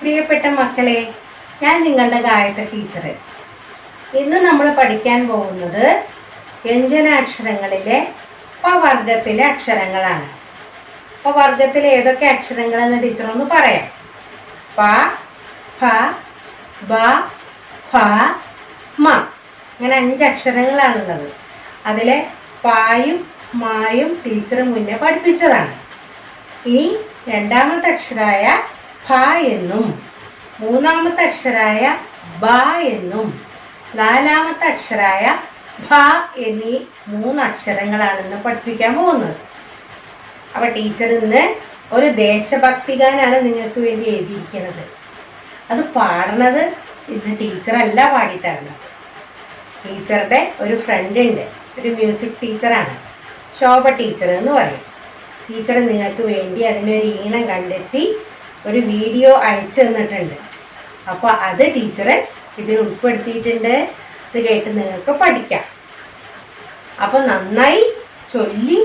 പ്രിയപ്പെട്ട മക്കളെ ഞാൻ നിങ്ങളുടെ ഗായത്ര ടീച്ചർ ഇന്ന് നമ്മൾ പഠിക്കാൻ പോകുന്നത് വ്യഞ്ജനാക്ഷരങ്ങളിലെ പവർഗത്തിലെ അക്ഷരങ്ങളാണ്. പവർഗത്തിലെ വർഗത്തിലെ ഏതൊക്കെ അക്ഷരങ്ങളെന്ന് ടീച്ചർ ഒന്ന് പറയാം. പ ഫ ബ ഫ മ. അങ്ങനെ അഞ്ച് അക്ഷരങ്ങളാണുള്ളത്. അതിലെ പായും മായും ടീച്ചർ മുന്നേ പഠിപ്പിച്ചതാണ്. ഇനി രണ്ടാമത്തെ അക്ഷരായ എന്നും മൂന്നാമത്തെ അക്ഷരായ ബ എന്നും നാലാമത്തെ അക്ഷരായ ഭ എന്നീ മൂന്ന് അക്ഷരങ്ങളാണെന്ന് പഠിപ്പിക്കാൻ പോകുന്നത്. അപ്പൊ ടീച്ചർ ഇന്ന് ഒരു ദേശഭക്തി ഗാനാണ് നിങ്ങൾക്ക് വേണ്ടി എഴുതിയിരിക്കുന്നത്. അത് പാടണത് ഇന്ന് ടീച്ചറല്ല പാടിത്തരുന്നത്. ടീച്ചറുടെ ഒരു ഫ്രണ്ട് ഉണ്ട് ഒരു മ്യൂസിക് ടീച്ചറാണ് ശോഭ ടീച്ചർ എന്ന് പറയും. ടീച്ചർ നിങ്ങൾക്ക് വേണ്ടി അതിനൊരു ഈണം കണ്ടെത്തി ഒരു വീഡിയോ അയച്ചു തന്നിട്ടുണ്ട്. അപ്പോൾ അത് ടീച്ചർ ഇതിൽ ഉൾപ്പെടുത്തിയിട്ടുണ്ട്. ഇത് കേട്ട് നിങ്ങൾക്ക് പഠിക്കാം. അപ്പോൾ നന്നായി ചൊല്ലി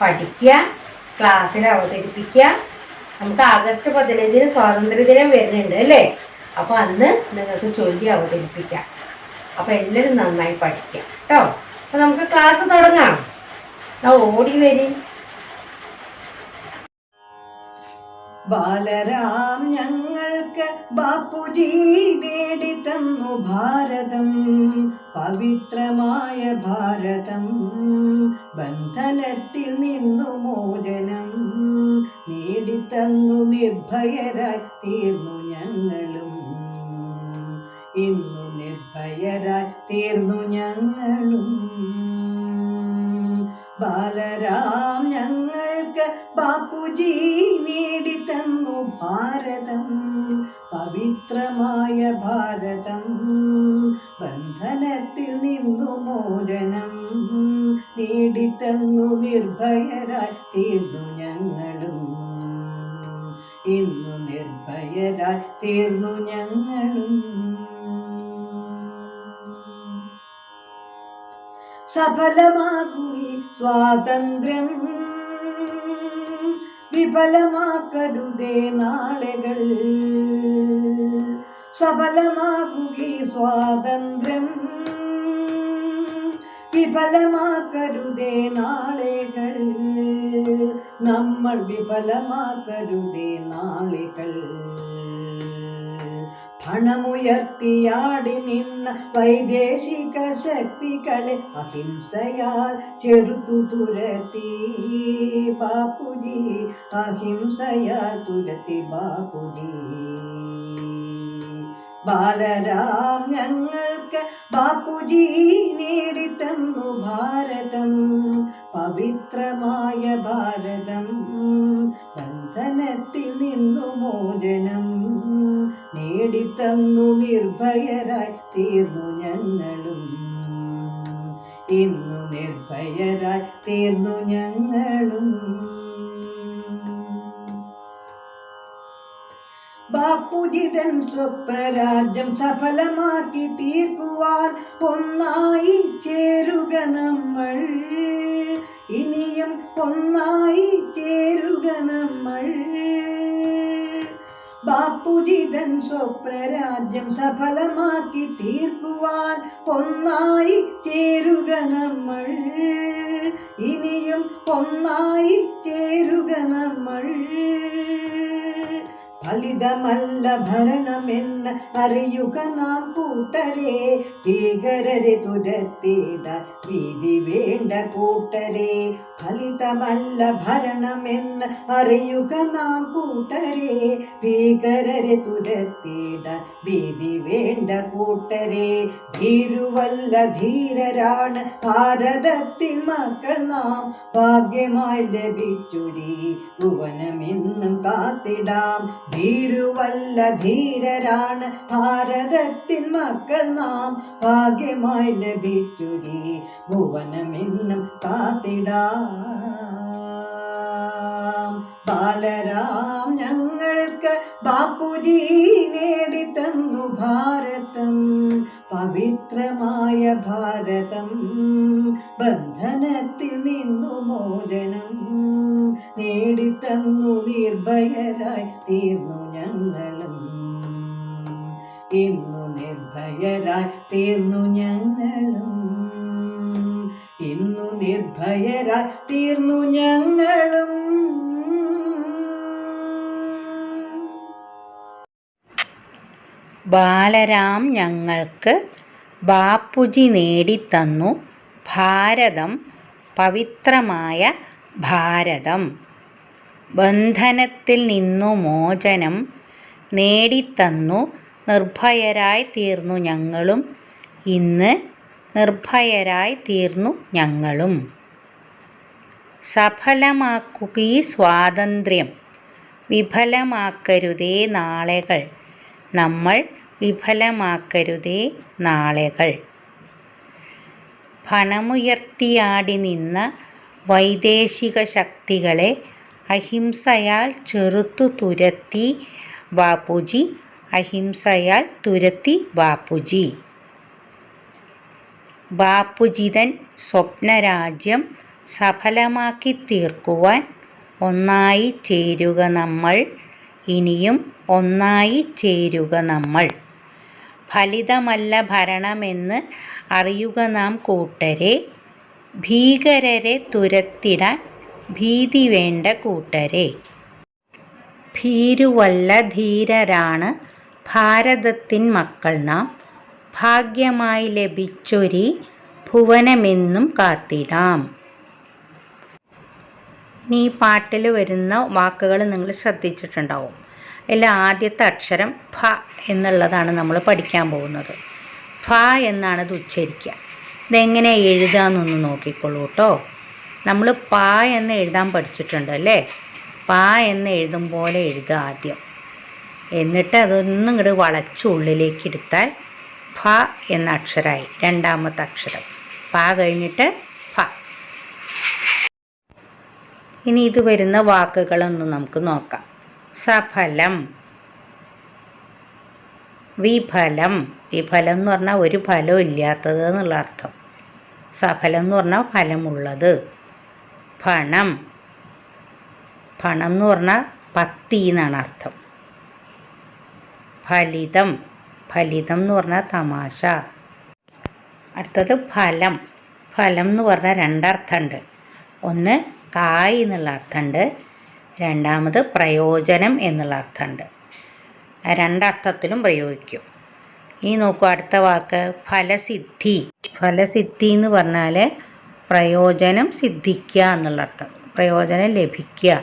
പഠിക്കുക ക്ലാസ്സിൽ അവതരിപ്പിക്കുക. നമുക്ക് ആഗസ്റ്റ് പതിനഞ്ചിന് സ്വാതന്ത്ര്യദിനം വരുന്നുണ്ട് അല്ലേ? അപ്പോൾ അന്ന് നിങ്ങൾക്ക് ചൊല്ലി അവതരിപ്പിക്കാം. അപ്പോൾ എല്ലാവരും നന്നായി പഠിക്കുക. കേട്ടോ? അപ്പോൾ നമുക്ക് ക്ലാസ് തുടങ്ങാം. ഓടി വരും. ബാലരാം ഞങ്ങൾക്ക് ബാപ്പുജി നേടി തന്നു ഭാരതം പവിത്രമായ ഭാരതം. ബന്ധനത്തിൽ നിന്നു മോചനം നേടിത്തന്നു നിർഭയരായി തീർന്നു ഞങ്ങളും. ഇന്നു നിർഭയരായി തീർന്നു ഞങ്ങളും. ബാലരാം ഞങ്ങൾക്ക് ബാപ്പുജി നേടിത്തന്നു ഭാരതം പവിത്രമായ ഭാരതം. ബന്ധനത്തിൽ നിന്നു മോചനം നേടിത്തന്നു നിർഭയരായി തീർന്നു ഞങ്ങളും. ഇന്നു നിർഭയരായി തീർന്നു ഞങ്ങളും. സഫലമാകും ഈ സ്വാതന്ത്ര്യം. വിഫലമാക്കരുതേ നാളുകൾ. സഫലമാകുക സ്വാതന്ത്ര്യം. വിഫലമാക്കരുതേ നാളുകൾ. നമ്മൾ വിഫലമാക്കരുതേ നാളുകൾ. പണമുയർത്തിയാടി നിന്ന വൈദേശിക ശക്തികളെ അഹിംസയാൽ ചെറുത്തു തുരത്തി. ബാപ്പുജി അഹിംസയാൽ തുരത്തി ബാപ്പുജി. ബാലരാം ഞങ്ങൾക്ക് ബാപ്പുജി നേടിത്തന്നു ഭാരതം. പവിത്രമായ ഭാരതം ബന്ധനത്തിൽ നിന്നു മോചനം നേടിത്തന്നു നിർഭയരായി തീർന്നു ഞങ്ങളും. ഇന്നു നിർഭയരായി തീർന്നു ഞങ്ങളും. ബാപ്പുജിതൻ സ്വപ്നരാജ്യം സഫലമാക്കി തീർക്കുവാൻ ഒന്നായി ചേരുക നമ്മൾ. ഇനിയും ഒന്നായി ചേരുക നമ്മൾ. ബാപ്പുജിതൻ സ്വപ്നരാജ്യം സഫലമാക്കി തീർക്കുവാൻ ഒന്നായി ചേരുക നമ്മൾ. ഇനിയും ഒന്നായി ചേരുക നമ്മൾ. ഫലിതമല്ല ഭരണമെന്ന് അറിയുക നാം കൂട്ടരെ. ഭീകരരെ തുരത്തിടാൻ വിധി വേണ്ട കൂട്ടരെ. ഫലിതമല്ല ഭരണമെന്ന് അറിയുക നാം കൂട്ടരെ. ഭീകരരെ തുരത്തിട വിധി വേണ്ട കൂട്ടരെ. ധീരുവല്ല ധീരരാണ് ഭാരതത്തിൽ മക്കൾ നാം. ഭാഗ്യമായി ലഭിച്ചുരി ഭുവനമെന്നും കാത്തിടാം. ധീരുവല്ല ധീരരാണ് ഭാരതത്തിൻ മക്കൾ നാം. ഭാഗ്യമായി ലഭിച്ചുരി ഭുവനമെന്നും കാത്തിടാം. ബാലരാം. ഞങ്ങൾക്ക് ബാപ്പുജി നേടിത്തന്നു ഭാരതം. പവിത്രമായ ഭാരതം. ബന്ധനത്തിൽ നിന്നു മോചനം നേടിത്തന്നു നിർഭയരായി തീർന്നു ഞങ്ങളും. ഇന്നു നിർഭയരായി തീർന്നു ഞങ്ങളും. ഇന്നു നിർഭയരായി തീർന്നു ഞങ്ങളും. ബാലരാം ഞങ്ങൾക്ക് ബാപ്പുജി നേടിത്തന്നു ഭാരതം പവിത്രമായ ഭാരതം. ബന്ധനത്തിൽ നിന്നു മോചനം നേടിത്തന്നു നിർഭയരായി തീർന്നു ഞങ്ങളും. ഇന്ന് നിർഭയരായി തീർന്നു ഞങ്ങളും. സഫലമാക്കുകീ സ്വാതന്ത്ര്യം വിഫലമാക്കരുതേ നാളെകൾ. നമ്മൾ വിഫലമാക്കരുതേ നാളെകൾ. ഫണമുയർത്തിയാടി നിന്ന വൈദേശിക ശക്തികളെ അഹിംസയാൽ ചെറുത്തു തുരത്തി ബാപ്പുജി അഹിംസയാൽ തുരത്തി ബാപ്പുജി ബാപ്പുജിതൻ സ്വപ്നരാജ്യം സഫലമാക്കി തീർക്കുവാൻ ഒന്നായി ചേരുക നമ്മൾ ഇനിയും ഒന്നായി ചേരുക നമ്മൾ. ഫലിതമല്ല ഭരണമെന്ന് അറിയുക നാം കൂട്ടരെ ഭീകരരെ തുരത്തിടാൻ ഭീതി വേണ്ട കൂട്ടരെ. ഭീരുവല്ല ധീരരാണ് ഭാരതത്തിൻ മക്കൾ നാം. ഭാഗ്യമായി ലഭിച്ചൊരി ഭുവനമെന്നും കാത്തിടാം. ഇനി ഈ പാട്ടിൽ വരുന്ന വാക്കുകൾ നിങ്ങൾ ശ്രദ്ധിച്ചിട്ടുണ്ടാവും. അതിൽ ആദ്യത്തെ അക്ഷരം ഫ എന്നുള്ളതാണ് നമ്മൾ പഠിക്കാൻ പോകുന്നത്. ഫ എന്നാണ് ഇത് ഉച്ചരിക്കുക. ഇതെങ്ങനെ എഴുതാമെന്നൊന്ന് നോക്കിക്കോളൂ കേട്ടോ. നമ്മൾ പ എന്ന് എഴുതാൻ പഠിച്ചിട്ടുണ്ട് അല്ലേ? പ എന്ന് എഴുതും പോലെ എഴുതുക ആദ്യം. എന്നിട്ട് അതൊന്നും ഇങ്ങോട്ട് വളച്ച് ഉള്ളിലേക്ക് എടുത്താൽ ഫ എന്ന അക്ഷരമായി രണ്ടാമത്തെ അക്ഷരം. പ കഴിഞ്ഞിട്ട് ഫ. ഇനി ഇത് വരുന്ന വാക്കുകളൊന്ന് നമുക്ക് നോക്കാം. സഫലം വിഫലം. വിഫലം എന്ന് പറഞ്ഞാൽ ഒരു ഫലം ഇല്ലാത്തത് എന്നുള്ള അർത്ഥം. സഫലം എന്ന് പറഞ്ഞാൽ ഫലമുള്ളത്. ഫണം ഫണം എന്ന് പറഞ്ഞാൽ പത്തി എന്നാണ് അർത്ഥം. ഫലിതം ഫലിതം എന്ന് പറഞ്ഞാൽ തമാശ. അടുത്തത് ഫലം. ഫലം എന്ന് പറഞ്ഞാൽ രണ്ടർത്ഥമുണ്ട് ഒന്ന് കായ് എന്നുള്ള അർത്ഥമുണ്ട് രണ്ടാമത് പ്രയോജനം എന്നുള്ള അർത്ഥമുണ്ട് രണ്ടർത്ഥത്തിലും പ്രയോഗിക്കും. ഇനി നോക്കൂ അടുത്ത വാക്ക്. ഫലസിദ്ധി. ഫലസിദ്ധി എന്ന് പറഞ്ഞാൽ പ്രയോജനം സിദ്ധിക്കുക എന്നുള്ള അർത്ഥം. പ്രയോജനം ലഭിക്കുക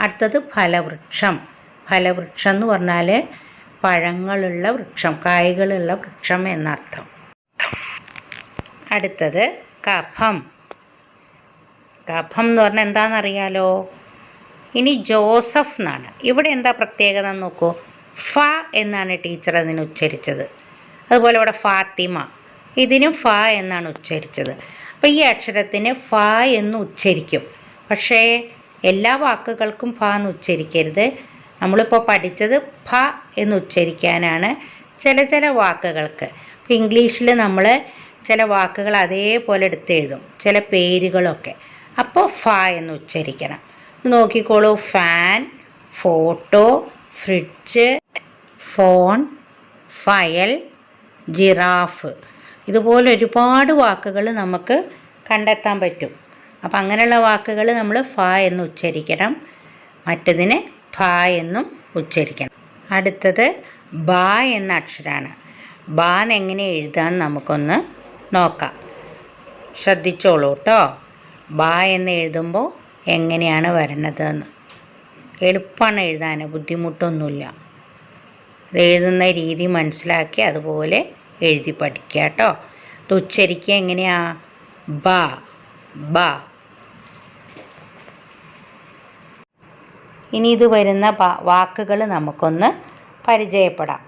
അടുത്തത് ഫലവൃക്ഷം. ഫലവൃക്ഷം എന്ന് പറഞ്ഞാൽ പഴങ്ങളുള്ള വൃക്ഷം കായ്കളുള്ള വൃക്ഷം എന്നർത്ഥം. അടുത്തത് കഫം. കഫം എന്ന് പറഞ്ഞാൽ എന്താണെന്നറിയാലോ? ഇനി ജോസഫ് എന്നാണ്. ഇവിടെ എന്താ പ്രത്യേകത നോക്കൂ. ഫ എന്നാണ് ടീച്ചർ അതിന് ഉച്ചരിച്ചത്. അതുപോലെ ഇവിടെ ഫാത്തിമ. ഇതിനും ഫ എന്നാണ് ഉച്ചരിച്ചത്. അപ്പോൾ ഈ അക്ഷരത്തിന് ഫ എന്ന് ഉച്ചരിക്കും. പക്ഷേ എല്ലാ വാക്കുകൾക്കും ഫ എന്ന് ഉച്ചരിക്കരുത്. നമ്മളിപ്പോൾ പഠിച്ചത് ഫ എന്ന് ഉച്ചരിക്കാനാണ് ചില ചില വാക്കുകൾക്ക്. ഇപ്പോൾ ഇംഗ്ലീഷിൽ നമ്മൾ ചില വാക്കുകൾ അതേപോലെ എടുത്തെഴുതും ചില പേരുകളൊക്കെ. അപ്പോൾ ഫ എന്ന് ഉച്ചരിക്കണം. നോക്കിക്കോളൂ fan photo fridge phone file giraffe. ഇതുപോലെ ഒരുപാട് വാക്കുകൾ നമുക്ക് കണ്ടെത്താൻ പറ്റും. അപ്പം അങ്ങനെയുള്ള വാക്കുകൾ നമ്മൾ ഫ എന്ന് ഉച്ചരിക്കണം. മറ്റതിന് ഫ എന്നും ഉച്ചരിക്കണം. അടുത്തത് ബ എന്ന അക്ഷരമാണ് ബാ എങ്ങനെ എഴുതാൻ നമുക്കൊന്ന് നോക്കാം. ശ്രദ്ധിച്ചോളൂ കേട്ടോ. ബാ എന്ന് എഴുതുമ്പോൾ എങ്ങനെയാണ് വരണത് എളുപ്പമാണ് എഴുതാൻ ബുദ്ധിമുട്ടൊന്നുമില്ല. എഴുതുന്ന രീതി മനസ്സിലാക്കി അതുപോലെ എഴുതി പഠിക്കുക കേട്ടോ. അത് ഉച്ചരിക്കുക എങ്ങനെയാ? ബ ബ ഇനി ഇത് വരുന്ന വാക്കുകൾ നമുക്കൊന്ന് പരിചയപ്പെടാം.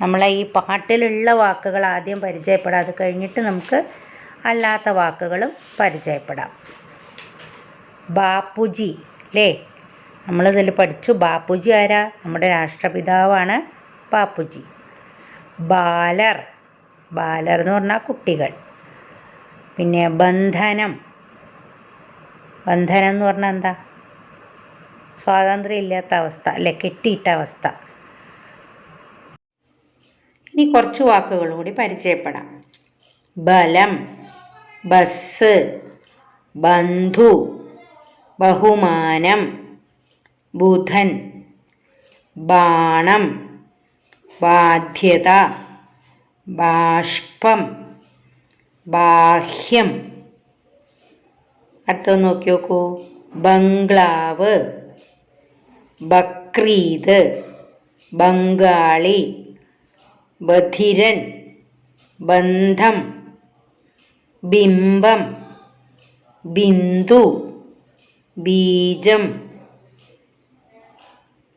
നമ്മളെ ഈ പാട്ടിലുള്ള വാക്കുകൾ ആദ്യം പരിചയപ്പെടാം. അത് കഴിഞ്ഞിട്ട് നമുക്ക് അല്ലാത്ത വാക്കുകളും പരിചയപ്പെടാം. ബാപ്പുജി അല്ലേ നമ്മളിതിൽ പഠിച്ചു. ബാപ്പുജി ആരാ? നമ്മുടെ രാഷ്ട്രപിതാവാണ് ബാപ്പുജി. ബാലർ. ബാലർ എന്ന് പറഞ്ഞാൽ കുട്ടികൾ. പിന്നെ ബന്ധനം. ബന്ധനം എന്ന് പറഞ്ഞാൽ എന്താ? സ്വാതന്ത്ര്യം ഇല്ലാത്ത അവസ്ഥ അല്ലെ കെട്ടിയിട്ട അവസ്ഥ. ഇനി കുറച്ച് വാക്കുകൾ കൂടി പരിചയപ്പെടാം. ബലം ബസ് ബന്ധു ബഹുമാനം ബുധൻ ബാണം ബാധ്യത ബാഷ്പം ബാഹ്യം. അടുത്തത് നോക്കി നോക്കൂ ബംഗ്ലാവ്. ബക്രീദ് ബംഗാളി ബധിരൻ ബന്ധം ബിംബം ബിന്ദു ബീജം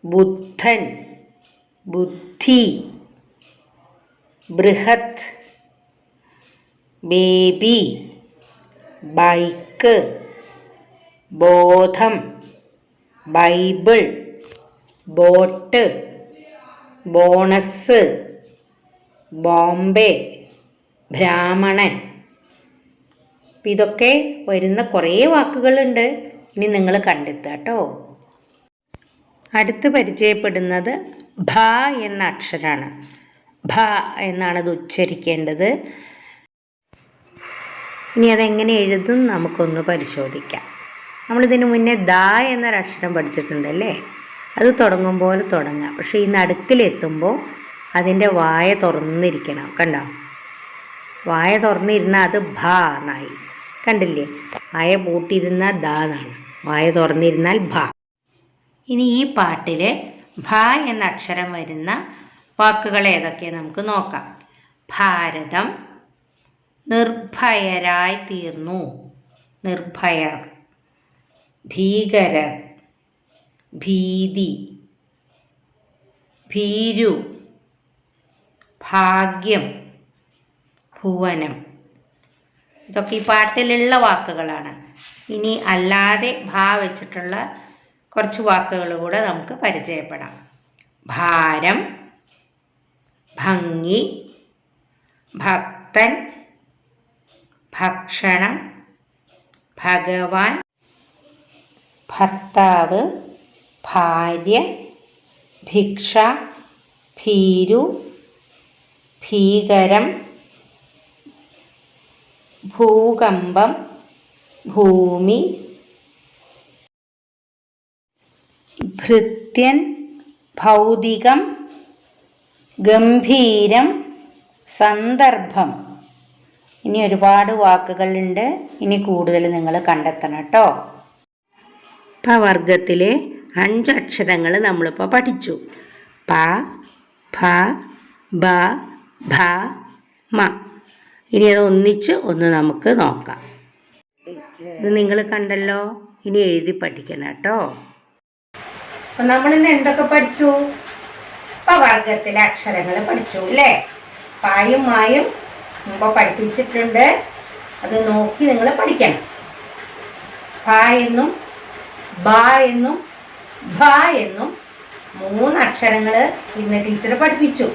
ബുദ്ധൻ ബുദ്ധി ബൃഹത് ബേബി ബൈക്ക് ബോധം ബൈബിൾ ബോട്ട് ബോണസ് ബോംബെ ബ്രാഹ്മണൻ. ഇതൊക്കെ വരുന്ന കുറേ വാക്കുകളുണ്ട്. ഇനി നിങ്ങൾ കണ്ടെത്തുക കേട്ടോ. അടുത്ത് പരിചയപ്പെടുന്നത് ഭ എന്ന അക്ഷരമാണ് ഭ എന്നാണ് ഇത് ഉച്ചരിക്കേണ്ടത്. ഇനി അതെങ്ങനെ എഴുതും നമുക്കൊന്ന് പരിശോധിക്കാം. നമ്മളിതിന് മുന്നേ ദ എന്നൊരക്ഷരം പഠിച്ചിട്ടുണ്ടല്ലേ? അത് തുടങ്ങും പോലെ തുടങ്ങാം. പക്ഷേ ഈ നടുക്കിലെത്തുമ്പോൾ അതിന്റെ വായ തുറന്നിരിക്കണം. കണ്ടോ? വായ തുറന്നിരുന്നാൽ അത് ഭ എന്നായി. കണ്ടില്ലേ? വായ പൂട്ടിയിരുന്നാൽ ദ എന്നാണ്. വായ തുറന്നിരുന്നാൽ ഭ. ഇനി ഈ പാട്ടിൽ ഭ എന്ന അക്ഷരം വരുന്ന വാക്കുകൾ ഏതൊക്കെ നമുക്ക് നോക്കാം. ഭാരതം നിർഭയരായി തീർന്നു. നിർഭയർ ഭീകരർ. ഭീതി ഭീരു ഭാഗ്യം ഭുവനം. ഇതൊക്കെ ഈ പാട്ടിലുള്ള വാക്കുകളാണ്. ഇനി അല്ലാതെ ഭാ വെച്ചിട്ടുള്ള കുറച്ച് വാക്കുകൾ കൂടെ നമുക്ക് പരിചയപ്പെടാം. ഭാരം ഭംഗി ഭക്തൻ ഭക്ഷണം ഭഗവാൻ ഭർത്താവ് ഭാര്യ ഭിക്ഷ ഭീരു ഭീകരം ഭൂകമ്പം ഭൂമി ഭൃത്യൻ ഭൗതികം ഗംഭീരം സന്ദർഭം. ഇനി ഒരുപാട് വാക്കുകളുണ്ട്. ഇനി കൂടുതൽ നിങ്ങൾ കണ്ടെത്തണം കേട്ടോ. ഇപ്പം വർഗത്തിലെ അഞ്ചക്ഷരങ്ങൾ നമ്മളിപ്പോൾ പഠിച്ചു. പ ഫ ബ ഭ മ. ഇനി അത് ഒന്നിച്ച് ഒന്ന് നമുക്ക് നോക്കാം. ഇത് നിങ്ങൾ കണ്ടല്ലോ? ഇനി എഴുതി പഠിക്കണം കേട്ടോ. അപ്പം നമ്മളിന്ന് എന്തൊക്കെ പഠിച്ചു? വർഗത്തിലെ അക്ഷരങ്ങൾ പഠിച്ചു അല്ലേ? പായും മായും മുമ്പ് പഠിപ്പിച്ചിട്ടുണ്ട്. അത് നോക്കി നിങ്ങൾ പഠിക്കണം. പ എന്നും ബ എന്നും ഭ എന്നും മൂന്ന് അക്ഷരങ്ങൾ ഇന്ന് ടീച്ചർ പഠിപ്പിച്ചു.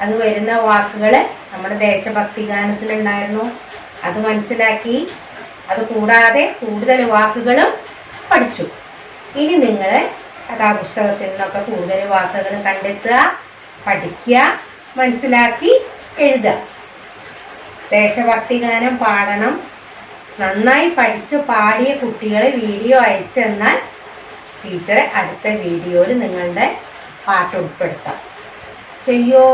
അത് വരുന്ന വാക്കുകൾ നമ്മുടെ ദേശഭക്തി ഗാനത്തിലുണ്ടായിരുന്നു അത് മനസ്സിലാക്കി. അത് കൂടാതെ കൂടുതൽ വാക്കുകളും പഠിച്ചു. ഇനി നിങ്ങൾ കഥാപുസ്തകത്തിൽ നിന്നൊക്കെ കൂടുതൽ വാക്കുകൾ കണ്ടെത്തുക പഠിക്കുക മനസ്സിലാക്കി എഴുതുക. ദേശഭക്തി ഗാനം പാടണം. നന്നായി പഠിച്ച് പാടിയ കുട്ടികളെ വീഡിയോ അയച്ചെന്നാൽ ടീച്ചർ അടുത്ത വീഡിയോയിൽ നിങ്ങളുടെ പാട്ട് ഉൾപ്പെടുത്താം. ചെയ്യോ?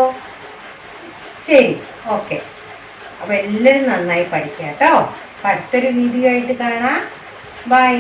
ശരി ഓക്കെ അപ്പോൾ എല്ലാവരും നന്നായി പഠിക്കുക കേട്ടോ. അടുത്തൊരു വീഡിയോ ആയിട്ട് കാണാം. ബൈ